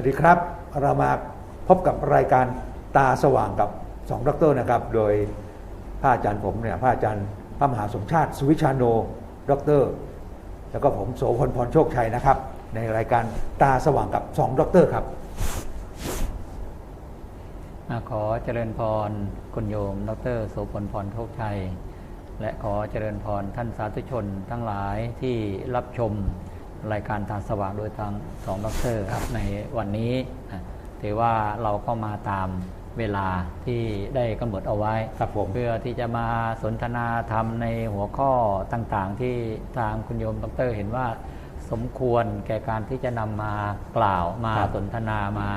วัสดีครับ เรามาพบกับรายการตาสว่างกับสองดรนะครับ โดยพระอาจารย์ผมเนี่ยพระอาจารย์พระมหาสมชาติสุวิชาโนดร แล้วก็ผมโสพลพรโชคชัยนะครับ ในรายการตาสว่างกับสองดรครับขอเจริญพรคุณโยม ดรโสพลพรโชคชัย และขอเจริญพรท่านสาธุชนทั้งหลายที่รับชม รายการทางสว่างโดยทางสองดรครับในวันนี้อะถือว่าเราก็มาตามเวลาที่ได้กำหนดเอาไว้ครับผมเพื่อที่จะมาสนทนาธรรมในหัวข้อต่างๆ ที่ทางคุณโยมดร เห็นว่าสมควรแก่การที่จะนำมากล่าวมาครับสนทนามา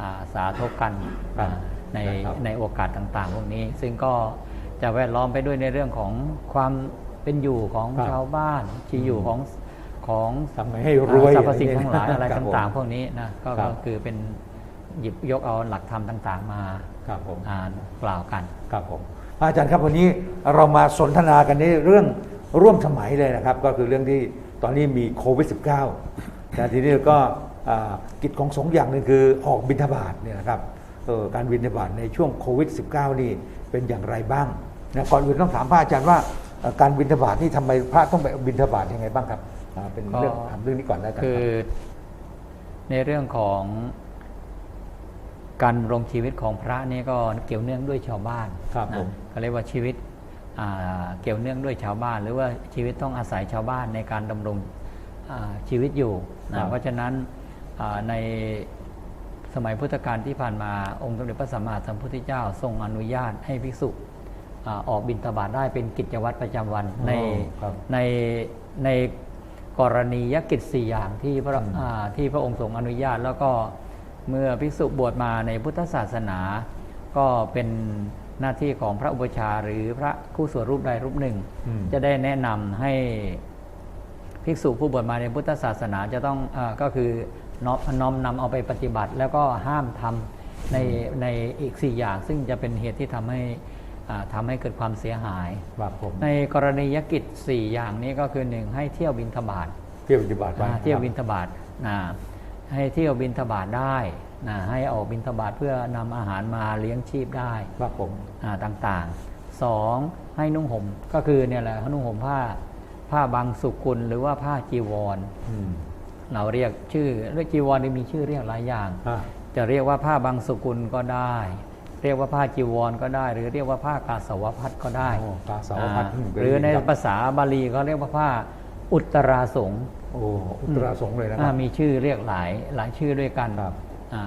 อ่าสาธกกันครับอ่าในครับ ในโอกาสต่างๆ พวกนี้ ซึ่งก็จะแวดล้อมไปด้วยในเรื่องของความเป็นอยู่ของครับ ชาวบ้านที่อยู่ของ ของทำไงให้รวยสรรพสิ่งอะไรทั้งหลายอะไรครับผมต่างๆพวกนี้นะก็ครับก็คือเป็นหยิบยกเอาหลักธรรมต่าง ๆ มาครับผมอ่านกล่าวกันครับผมพระอาจารย์ครับวันนี้เรามาสนทนากันในเรื่องร่วมสมัยเลยนะครับ ก็คือเรื่องที่ตอนนี้มีโควิด -19 แต่ทีนี้ก็อ่ากิจของสงฆ์อย่างหนึ่งคือออกบิณฑบาตเนี่ยนะครับเออการบิณฑบาตในช่วงโควิด -19 นี่เป็นอย่างไรบ้างนะก่อนอื่นต้องถามพระอาจารย์ว่าเอ่อการบิณฑบาตนี่ทำไมพระต้องไปบิณฑบาตยังไงบ้างครับอ่า เป็นเรื่องก็ถามเรื่องนี้ก่อนแล้วกันคืคอรับในเรื่องของการดำรงชีวิตของพระนี่ก็เกี่ยวเนื่องด้วยชาวบ้านครับนะผมก็เรียกว่าชีวิตอ่าเกี่ยวเนื่องด้วยชาวบ้าน หรือว่าชีวิตต้องอาศัยชาวบ้านในการดำรงอ่าชีวิตอยู่ครันะบเพราะฉะนั้นอ่าในสมัยพุทธกาลที่ผ่านมาองค์สมเด็จพระสัมมาสัมพุทธเจ้า ทรงอนุญาตให้ภิกษุอ่าออกบิณฑบาตได้เป็นกิจวัตรประจำวันในครับในใน กรณียกิจสี่อย่างที่พระอืมอ่าที่พระองค์ทรงอนุญาต แล้วก็เมื่อภิกษุบวชมาในพุทธศาสนา ก็เป็นหน้าที่ของพระอุปชฌาย์หรือพระคู่สวดรูปใดรูปหนึ่งอืมจะได้แนะนำให้ภิกษุผู้บวชมาในพุทธศาสนาจะต้องอาก็คือน้อมน้อมนำเอาไปปฏิบัติ แล้วก็ห้ามทำในในอีกสี่อย่าง ซึ่งจะเป็นเหตุที่ทำให้ อ่าทำให้เกิดความเสียหายครับผมในกรณียกิจ 4 อย่างนี้ก็คือหนึ่งให้เที่ยวบินทบาทเที่ยวบิณฑบาตไปเที่ยวบินทบาทนะให้เที่ยวบินทบาทได้นะให้ออกบินทบาทเพื่อนำอาหารมาเลี้ยงชีพได้ครับผมอ่าต่างๆสองให้นุ่งห่มก็คือเนี่ยแหละนุ่งห่มผ้าผ้าบางสุกุลหรือว่าผ้าจีวรอืมเราเรียกชื่อเรียกจีวรนี่มีชื่อเรียกหลายอย่างอ่าจะเรียกว่าผ้าบางสุกุลก็ได้ เรียกว่าผ้าจีวรก็ได้ หรือเรียกว่าผ้ากาสาวพัดก็ได้โอ้กาสาวพัดอ่าอืมเป็หรือในครับภาษาบาลีก็เรียกว่าผ้าอุตราสงฆ์โอ้อุตราสงฆ์เลยนะคอ่ารับมีชื่อเรียกหลายหลายชื่อด้วยกันครับอ่า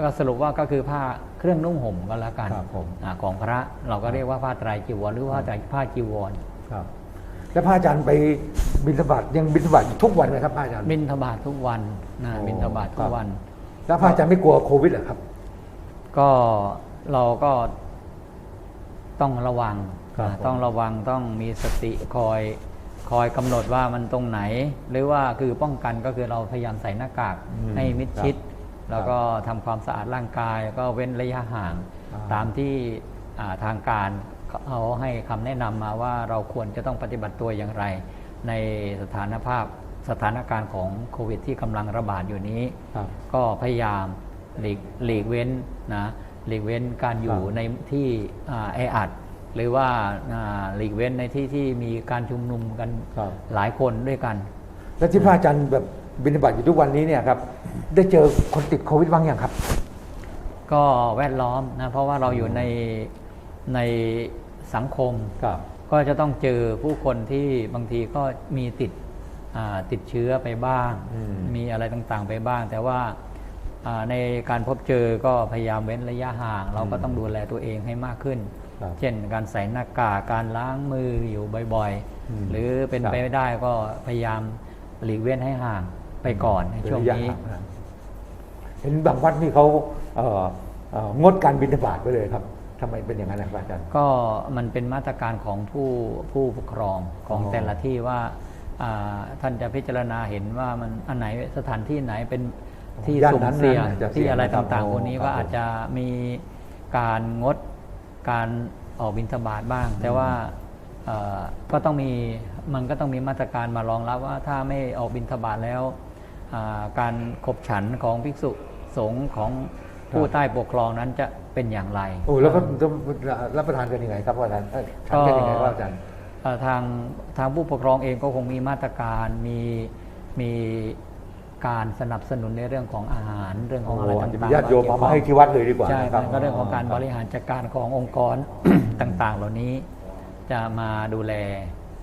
ก็สรุปว่าก็คือผ้าเครื่องนุ่งห่มก็แล้วกันครับผมอ่าของพระเราก็เรียกว่าผ้าไตรจีวรหรือว่าไตรผ้าจีวรครับแล้วพระอาจารย์ไปบิณฑบาตยังบิณฑบาตอยู่ทุกวันไหมครับพระอาจารย์บินทบาททุกวันนะโอ้บินทบาททุครักบวัน แล้วพระอาจารย์ไม่กลัวโควิดเหรอครับ ก็ เราก็ต้องระวังครับอ่าผม ต้องระวังต้องมีสติคอยคอยกำหนดว่ามันตรงไหน หรือว่าคือป้องกันก็คือเราพยายามใส่หน้ากากอืมให้มิดชิด ครับแล้วก็ทำความสะอาดร่างกายแล้วก็เว้นระยะห่าง อ่า ตามที่อ่าทางการเขาให้คำแนะนำมาว่าเราควรจะต้องปฏิบัติตัวอย่างไร ในสถานภาพสถานการณ์ของโควิดที่กำลังระบาดอยู่นี้ ครับ ก็พยายามหลีกหลีกเว้นนะ หลีกเว้นการอยู่ครับในที่อ่าแออัดหรือว่าอ่าหลีกเว้นในที่ที่มีการชุมนุมกันครับหลายคนด้วยกัน แล้วที่พระอาจารย์แบบบิณฑบาตอยู่ทุกวันนี้เนี่ยครับได้เจอคนติดโควิดบ้างยังครับ ก็แวดล้อมนะเพราะว่าเราอยู่ในในสังคมครับก็จะต้องเจอผู้คนที่บางทีก็มีติดอ่าติดเชื้อไปบ้างอืมมีอะไรต่างๆไปบ้าง แต่ว่าอ่า ในการพบเจอก็พยายามเว้นระยะห่าง เราก็ต้องดูแลตัวเองให้มากขึ้นครับเช่นการใส่หน้ากากการล้างมืออยู่บ่อยอืมๆหรือเป็นครับไปไม่ได้ก็พยายามหลีกเว้นให้ห่างไปก่อนในช่วงระยะนี้ห่างนะเห็นบางวัดนี่เขาเอ่อเอ่องดการบิณฑบาตไปเลยครับทำไมเป็นอย่างนั้นนะครับอาจารย์ก็มันเป็นมาตรการของผู้ผู้ปกครองของอ๋อแต่ละที่ว่าอ่าท่านจะพิจารณาเห็นว่ามันอันไหนสถานที่ไหนเป็น ที่ย่านสุ่มนั้นเสี่ยงน่าจะเสี่ยงที่อะไรนะครับต่างอ๋อๆพวกนี้ครับก็อาจจะมีการงดการออกบิณฑบาตบ้าง แต่ว่าเอ่อก็ต้องมีมันก็ต้องมีมาตรการมารองรับว่าถ้าไม่ออกบิณฑบาตแล้วอ่าการขบฉันของภิกษุสงฆ์ของผู้ใต้ปกครองนั้นจะเป็นอย่างไรโอ้แล้วก็ต้องรับประทานกันยังไงครับอาจารย์เอ้ยทานกันยังไงครับอาจารย์เอ่อทางทางผู้ปกครองเองก็คงมีมาตรการมีมี การสนับสนุนในเรื่องของอาหารเรื่องของอะไรโอ้ต่างจะๆมีญาติโยมเอามาให้ที่วัดเลยดีกว่าใช่นะครับมันก็เรื่องของการบริหารจัดการขององค์กรต่างๆ เหล่านี้จะมาดูแล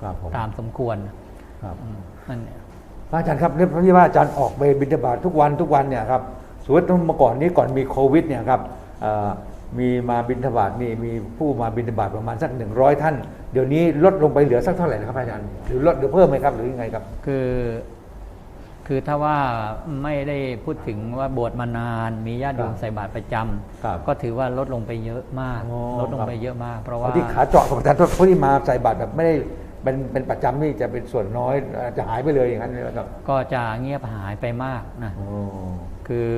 ครับผมตามสมควรครับอืมนั่นเนี่ยพระอาจารย์ครับเรื่องที่ว่าอาจารย์ออกไปบิณฑบาตทุกวันทุกวันเนี่ยครับสมมติเมื่อก่อนนี้ก่อนมีโควิดเนี่ยครับเอ่อมีมาบิณฑบาตมีมีผู้มาบิณฑบาตประมาณสักหนึ่งร้อยท่าน เดี๋ยวนี้ลดลงไปเหลือสักเท่าไหร่นะครับอาจารย์หรือลดหรือเพิ่มไหมครับหรือยังไงครับ คือ คือถ้าว่าไม่ได้พูดถึงว่าบวชมานาน มีญาติโยมครับใส่บาตรประจำครับก็ถือว่าลดลงไปเยอะมากอ๋อลดลงไปเยอะมาก เพราะว่าเอาที่ขาเจาะกับประธานโทษผู้ที่มาใส่บาตรแบบไม่ได้เป็นเป็นประจำนี่จะเป็นส่วนน้อยอาจจะหายไปเลยอย่างนั้นเลยครับก็จะเงียบหายไปมากนะโอ้คือ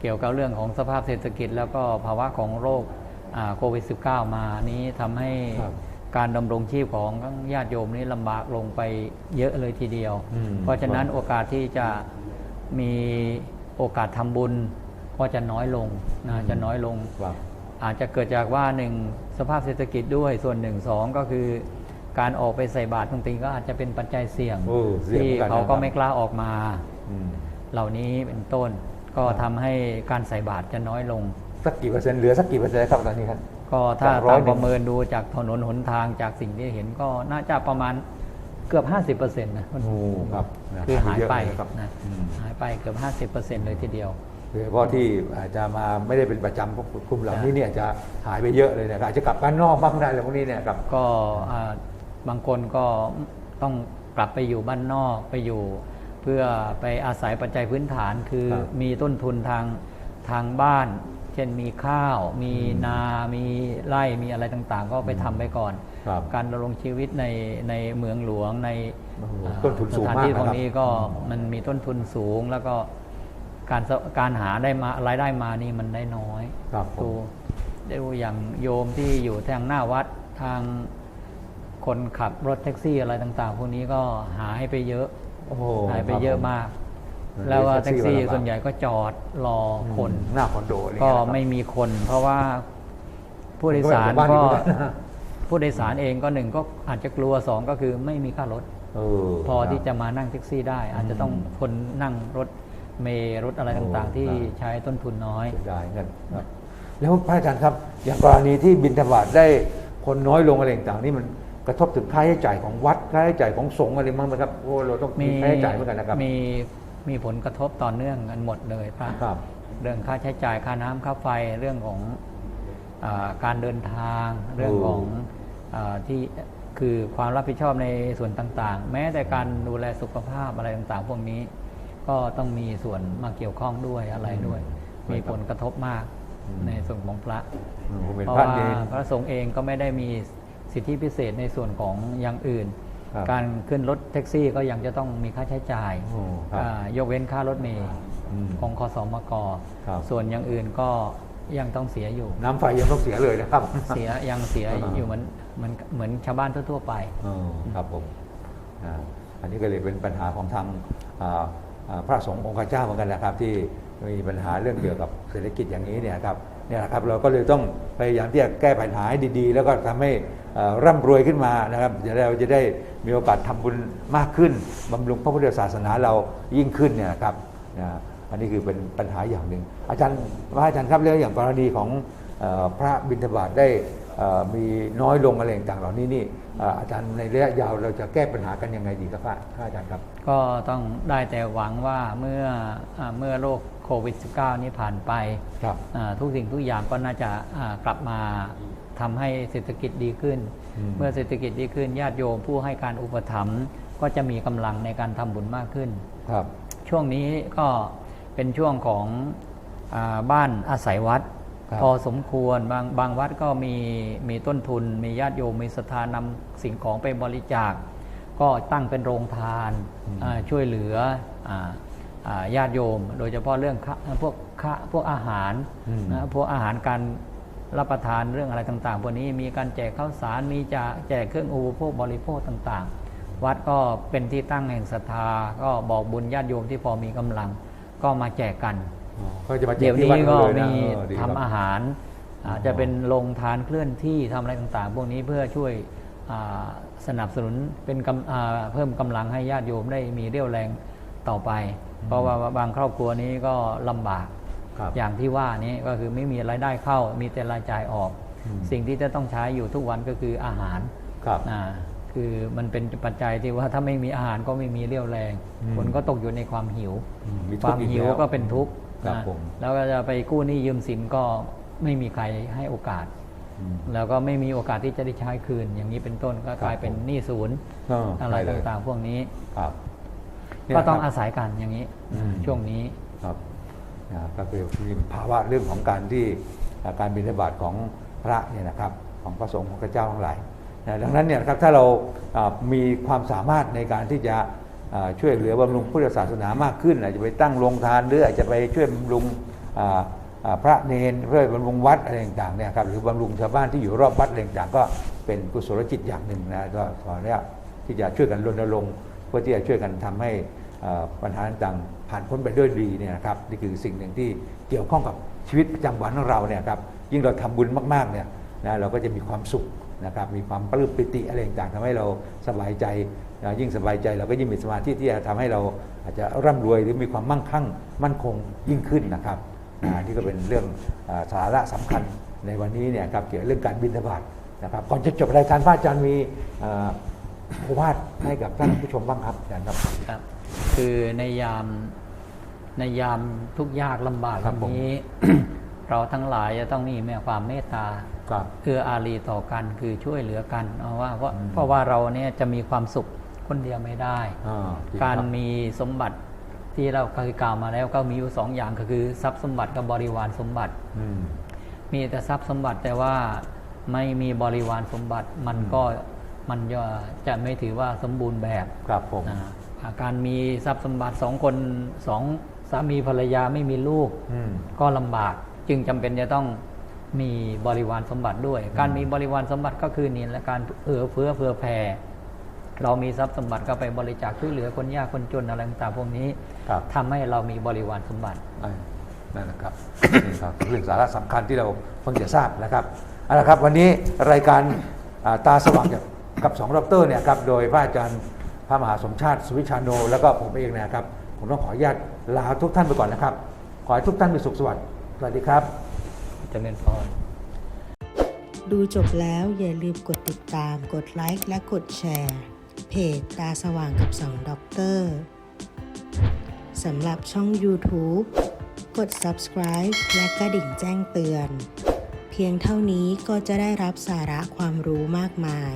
เกี่ยวกับเรื่องของสภาพเศรษฐกิจ แล้วก็ภาวะของโรคอ่าโควิด -19 มานี้ทำให้ครับ การดำรงชีพของญาติโยมนี้ลำบากลงไปเยอะเลยทีเดียวอืมเพราะฉะนั้นโอกาสที่จะมีโอกาสทำบุญก็จะน้อยลงนะจะน้อยลงครับอาจจะเกิดจากว่าหนึ่งสภาพเศรษฐกิจด้วยส่วนหนึ่งสองก็คือการออกไปใส่บาตรบางทีก็อาจจะเป็นปัจจัยเสี่ยงโอ้เสี่ยงที่เหมือนกันเขาก็นะครับไม่กล้าออกมาอืมเหล่านี้เป็นต้นก็ครับทำให้การใส่บาตรจะน้อยลง สักกี่เปอร์เซ็นต์เหลือสักกี่เปอร์เซ็นต์ครับตอนนี้ครับ ก็ถ้าจากร้อตายมหนึ่ง ประเมินดูจากถนนหนทางจากสิ่งที่เห็นก็น่าจะประมาณเกือบ 50%นะโอ้ครับนะคือหายไปเอะเลครับนะอืมหายไปเกือบ 50%เลยทีเดียว โดยเฉพาะที่อาจจะมาไม่ได้เป็นประจำพวกกลุ่มเหล่านี้เนี่ยจะหายไปเยอะเลยนะครับอาจจะกลับบ้านนอกบ้างได้เลยพวกนี้เนี่ยครับ ก็อ่าบางคนก็ต้องกลับไปอยู่บ้านนอกไปอยู่ เพื่อไปอาศัยปัจจัยพื้นฐานคือครับมีต้นทุนทางทางบ้าน เช่นมีข้าว มีนา มีไร่ มีอะไรต่างๆ ก็ไปทำไปก่อนครับการดำรงชีวิตในในเมืองหลวงในโอ้โหอ่าต้นทุนสูงสถานมากที่นะตครรับงนี้ก็มันมีต้นทุนสูงแล้วก็การสการหาได้มารายได้มานี่มันได้น้อยครับผมดูดูอย่างโยมที่อยู่ทางหน้าวัดทางคนขับรถแท็กซี่อะไรต่าง ๆ พวกนี้ก็หายไปเยอะโอ้โหหายไปครับเยอะผมมากมัน แล้วว่าเรีแท็ยกกแท็กซี่ซี่ว่าลำบากส่วนใหญ่ก็จอดรอคน หน้าคอนโดอะไรก็เงี้ยนะครับไม่มีคน เพราะว่าผู้โดยสารมันก็ก็แบบบ้านอยู่นะผู้โดยสารเองก็หนึ่งก็อาจจะกลัวสองก็คือไม่มีค่ารถเออพอครับที่จะมานั่งแท็กซี่ได้ อาจจะต้องคนนั่งรถเมล์รถอะไรต่างโอ้ๆที่ครับใช้ต้นทุนน้อยเสียดายเงินครับแล้วพระอาจารย์ครับ อย่างกรณีที่บินธบาตได้คนน้อยลงอะไรต่างๆนี่มันกระทบถึงค่าใช้จ่ายของวัดค่าใช้จ่ายของสงฆ์อะไรบ้างไหมครับโอ้เราต้องมีค่าใช้จ่ายเหมือนกันนะครับมี มีผลกระทบต่อเนื่องกันหมดเลยพระครับเรื่องค่าใช้จ่ายค่าน้ำค่าไฟเรื่องของอาการเดินทางเรื่องของอาที่คือความรับผิดชอบในส่วนต่างๆ แม้แต่การดูแลสุขภาพอะไรต่างๆ พวกนี้ ก็ต้องมีส่วนมาเกี่ยวข้องด้วยอะไรด้วยอืมมีผลกระทบมากอืมในส่วนของพระอืมผมเป็นเพราะพระว่าเนรพระสงฆ์เองก็ไม่ได้มีสิทธิพิเศษในส่วนของอย่างอื่นครับ การขึ้นรถแท็กซี่ก็ยังจะต้องมีค่าใช้จ่ายโอ้ครับอ่ายกเว้นค่ารถเมล์อืมของคสมกครับส่วนอย่างอื่นก็ยังต้องเสียอยู่ น้ำไฟยังต้องเสียเลยนะครับ เสียยังเสียอ่าอยู่เหมือนเหมือนเหมือนชาวบ้านทั่วๆไปเออครับผมอ่าอันนี้ก็เลยเป็นปัญหาของทางอ่าอ่าพระสงฆ์องค์ข้าเจ้าเหมือนกันนะครับ ที่มีปัญหาเรื่องเกี่ยวกับเศรษฐกิจอย่างนี้เนี่ยครับเนี่ยนะครับเราก็เลยต้องพยายามที่จะแก้ปัญหาให้ดี ๆ แล้วก็ทำให้เอ่อ ร่ำรวยขึ้นมานะครับเดี๋ยวเราจะได้มีโอกาสทำบุญมากขึ้นบำรุงพระพุทธศาสนาเรายิ่งขึ้นเนี่ยนะครับนะอันนี้คือเป็นปัญหาอย่างหนึ่งอาจารย์ว่าอาจารย์ครับเรื่องอย่างกรณีของเออพระบิณฑบาตได้เอ่อมีน้อยลงอะไรต่างๆเหล่านี้นี่เอ่ออาจารย์ในระยะยาวเราจะแก้ปัญหากันยังไงดีครับพระพระอาจารย์ครับ ก็ต้องได้แต่หวังว่าเมื่ออาเมื่อโรคโควิด -19 นี้ผ่านไปครับอ่าทุกสิ่งทุกอย่างก็น่าจะอ่ากลับมา ทำให้เศรษฐกิจดีขึ้นอืมเมื่อเศรษฐกิจดีขึ้นญาติโยมผู้ให้การอุปถัมภ์ก็จะมีกำลังในการทำบุญมากขึ้นครับ ช่วงนี้ก็เป็นช่วงของอาบ้านอาศัยวัดครับพอสมควรบางบางวัดก็มีมีต้นทุน มีญาติโยมมีศรัทธานำสิ่งของไปบริจาค ก็ตั้งเป็นโรงทานอ่าช่วยเหลืออาอ่าญาติโยม โดยเฉพาะเรื่องข้าพวกข้าพวกอาหารอืมนะพวกอาหารการ รับประทานเรื่องอะไรต่างๆพวกนี้มีการแจกข้าวสารมีจะแจกเครื่องอุปโภคบริโภคต่างๆ วัดก็เป็นที่ตั้งแห่งศรัทธา ก็บอกบุญญาติโยมที่พอมีกำลัง ก็มาแจกกันอ๋อก็จะมาแจเดี๋กยวที่นี้วัดก็เลยนะมีเออดีคทำรับอาหารอาจจะเป็นโรงทานเคลื่อนที่ทำอะไรต่างๆ พวกนี้เพื่อช่วยอ่าสนับสนุนเป็นกำอ่าเพิ่มกำลังให้ญาติโยมได้มีเรี่ยวแรงต่อไป เพราะว่าบางครอบครัวนี้ก็ลำบากครับ อย่างที่ว่านี้ก็คือไม่มีรายได้เข้ามีแต่รายจ่ายออกอืมสิ่งที่จะต้องใช้อยู่ทุกวันก็คืออาหารครับอ่าคือมันเป็นปัจจัยที่ว่าถ้าไม่มีอาหารก็ไม่มีเรี่ยวแรงอืมคนก็ตกอยู่ในความหิวอืมมีทุคกวามข์อีกหิวแล้วก็เป็นทุกข์ครับนะผมแล้วก็จะไปกู้หนี้ยืมสินก็ไม่มีใครให้โอกาสอืมแล้วก็ไม่มีโอกาสที่จะได้ใช้คืน อย่างนี้เป็นต้นก็กลายเป็นผมหนี้ศูนย์เอออะไรใช่เลยต่างๆพวกนี้ครับก็ต้องเนี่ยครับอาศัยกันอย่างนี้อืมช่วงนี้ครับนะ ก็คือภาวะเรื่องของการที่การบิณฑบาตของพระเนี่ยนะครับของพระสงฆ์ของพระเจ้าทั้งหลายนะดังนั้นเนี่ยครับถ้าเรามีความสามารถในการที่จะช่วยเหลือบำรุงพุทธศาสนามากขึ้นอาจจะไปตั้งโรงทานหรืออาจจะไปช่วยบำรุงพระเนรเพื่อบำรุงวัดอะไรต่างๆเนี่ยครับหรือบำรุงชาวบ้านที่อยู่รอบวัดอะไรต่างๆก็เป็นกุศลจิตอย่างหนึ่งนะก็ขออนุญาตที่จะช่วยกันรณรงค์เพื่อที่จะช่วยกันทำให้ปัญหาต่างๆ ผ่านพ้นไปด้วยดีเนี่ยครับนี่คือสิ่งหนึ่งที่เกี่ยวข้องกับชีวิตประจำวันของเราเนี่ยครับยิ่งเราทำบุญมากๆเนี่ยนะเราก็จะมีความสุขนะครับมีความปลื้มปิติอะไรต่างๆทำให้เราสบายใจนะยิ่งสบายใจเราก็ยิ่งมีสมาธิที่จะทำให้เราอาจจะร่ำรวยหรือมีความมั่งคั่ง มั่นคงยิ่งขึ้นนะครับอ่านี่ก็เป็นเรื่องสาระสำคัญในวันนี้เนี่ยครับเกี่ยวกับเรื่องการบินทบาทนะครับก่อนจะจบรายการพระอาจารย์มีโอวาทให้กับท่านผู้ชมบ้างครับอาจารย์ครับ คือในยาม ในยามทุกข์ยากลำบากครับแบบนี้ เราทั้งหลายจะต้องมีแม่ความเมตตาครับเอื้ออารีต่อกันคือช่วยเหลือกันเพราะว่าเพราะอืมเพราะว่าเราเนี่ยจะมีความสุขคนเดียวไม่ได้อ่าจงการคบมีสมบัติที่เราเคยกล่าวมาแล้วก็มีอยู่สองอย่างก็คือ ทรัพย์สมบัติกับบริวารสมบัติอืมมีแต่ทรัพย์สมบัติแต่ว่าไม่มีบริวารสมบัติมันก็มันจะจะไม่ถือว่าสมบูรณ์แบบครับผมนะอ่าการมีทรัพย์สมบัติสองคนสองสามีภรรยาไม่มีลูกอืมก็ลำบากจึงจำเป็นจะต้องมีบริวารสมบัติด้วย การมีบริวารสมบัติก็คือนี่และการเอื้อเฟื้อเผื่อแผ่เรามีทรัพย์สมบัติก็ไปบริจาคช่วยเหลือคนยากคนจนอะไรต่างๆพวกนี้ครับทำให้เรามีบริวารสมบัติอ่านั่นแหละครับนี่ครับเรื่องสาระสำคัญที่เราเพิ่งจะทราบนะครับเอาละครับ วันนี้รายการอ่าตาสว่างกับกับสองดอกเตอรเนี่ยครับโดยพระอาจารย์พระมหาสมชาติสุวิชาโน แล้วก็ผมเองเนะครับ ผมต้องขออนุญาตลาทุกท่านไปก่อนนะครับ ขอให้ทุกท่านมีสุขสวัสดิ์สวัสดีครับเจริญพรดูจบแล้วอย่าลืมกดติดตาม กดไลค์และกดแชร์ เพจตาสว่างกับสองด็อกเตอร์สำหรับช่อง YouTube กด subscribe และกระดิ่งแจ้งเตือน เพียงเท่านี้ก็จะได้รับสาระความรู้มากมาย